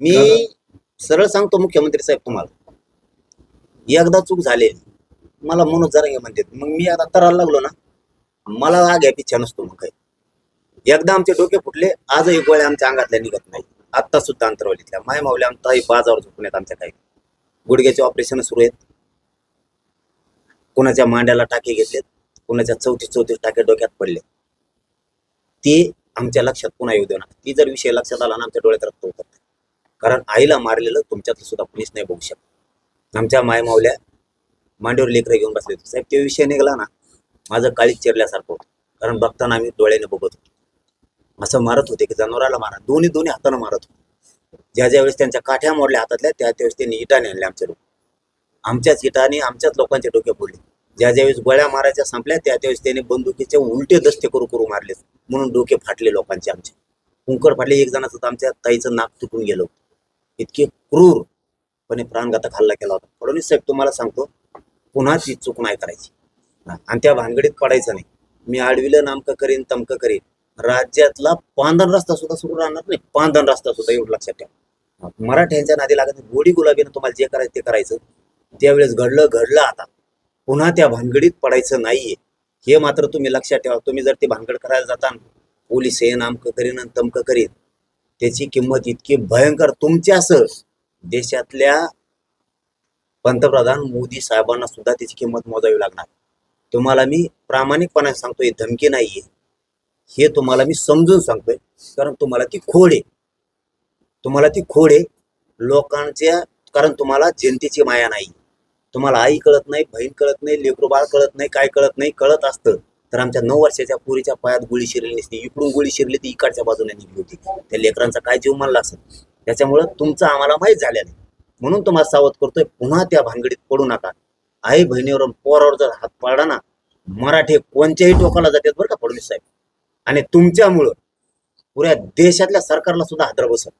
मी सरळ सांगतो मुख्यमंत्री साहेब तुम्हाला. एकदा चूक झाली मला मनोज जरा म्हणते मग मी आता तराला लागलो ना मला आग्या पिच्छा नसतो मग काही एकदा आमचे डोके फुटले आजही गोळ्या आमच्या अंगातल्या निघत नाही. आत्ता सुद्धा अंतरवलीतल्या. माय मावल्या आमचा बाजावर झोपून आहेत आमच्या काही. गुडघ्याचे ऑपरेशन सुरू आहेत. कोणाच्या मांड्याला टाके घेतलेत कोणाच्या चौतीस चौतीस टाके डोक्यात पडले ते आमच्या लक्षात पुन्हा येऊ देणार. ती जर विषय लक्षात आला ना आमच्या डोळ्यात रक्त उतरत. कारण आईला मारलेलं तुमच्यातलं सुद्धा कुणीच नाही बघू शकत. आमच्या मायमावल्या मांडीवर लेकरं घेऊन बसले होते. साहेब ते विषय निघाला ना माझं काळीच चिरल्यासारखं होतं. कारण बघताना आम्ही डोळ्याने बघत होतो. असं मारत होते की जनावराला मारा. दोन्ही दोन्ही हातानं मारत होते. ज्या ज्या वेळेस त्यांच्या काठ्या मोडल्या हातातल्या त्या त्यावेळेस त्यांनी इटाने आणले आमचे लोक आमच्याच इटाने आमच्याच लोकांचे डोके फोडले. ज्या ज्यावेळेस गोळ्या मारायच्या संपल्या त्या त्यावेळेस त्याने बंदुकीचे उलटे दस्ते करू करू मारले म्हणून डोके फाटले लोकांचे आमचे. कुंकर फाटले. एक जणाचं तर आमच्या ताईचं नाक तुटून गेलं होतं. इतके क्रूरपणे प्राणघातक हल्ला केला होता. फडणवीस साहेब तुम्हाला सांगतो पुन्हा ती चूक नाही करायची. आणि त्या भानगडीत पडायचं नाही. मी आडविलं नामकं करीन तमकं करीन. राज्यातला पांधन रस्ता सुद्धा सुरू राहणार नाही. पांधन रस्ता सुद्धा एवढं लक्षात ठेवा. मराठ्यांच्या नादी लागत नाही. गोडी गुलाबीनं तुम्हाला जे करायचं ते करायचं. त्यावेळेस घडलं घडलं आता. पुन्हा त्या भानगडीत पडायचं नाहीये. हे मात्र तुम्ही लक्षात ठेवा. तुम्ही जर ते भानगड करायला जाता पोलीस हे नामकं करीन आणि तमकं करीन. त्याची किंमत इतकी भयंकर. तुमच्यासह देशातल्या पंतप्रधान मोदी साहेबांना सुद्धा त्याची किंमत मोजावी लागणार. तुम्हाला मी प्रामाणिकपणे सांगतो धमकी नाहीये. हे तुम्हाला मी समजून सांगतोय कारण तुम्हाला ती खोड आहे. तुम्हाला ती खोड आहे. लोकांच्या कारण तुम्हाला जनतेची माया नाही. तुम्हाला आई कळत नाही बहीण कळत नाही लेकरू बाळ कळत नाही काय कळत नाही कळत असतं. तर आमच्या नऊ वर्षाच्या पोरीच्या पायात गोळी शिरली नसती. इकडून गोळी शिरली ती इकडच्या बाजूने निघली होती. त्या लेकरांचा काय जीव मानला असेल त्याच्यामुळं तुमचं आम्हाला माहीत झालेलं म्हणून तुम्हाला सावध करतोय. पुन्हा त्या भानगडीत पडू नका. आई बहिणीवर पोरावर जर हात पाडला ना मराठी कोणत्याही टोकाला जातात बरं का फडणवीस साहेब. आणि तुमच्यामुळं पुऱ्या देशातल्या सरकारला सुद्धा हादरा बसत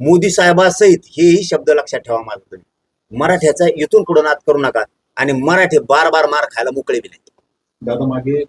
मोदी साहेबासहित हेही शब्द लक्षात ठेवा माझा तुम्ही. मराठ्याचा इथून पुढे नाद करू नका. आणि मराठी बार बार मार खायला मोकळे बी नाही दादा मागे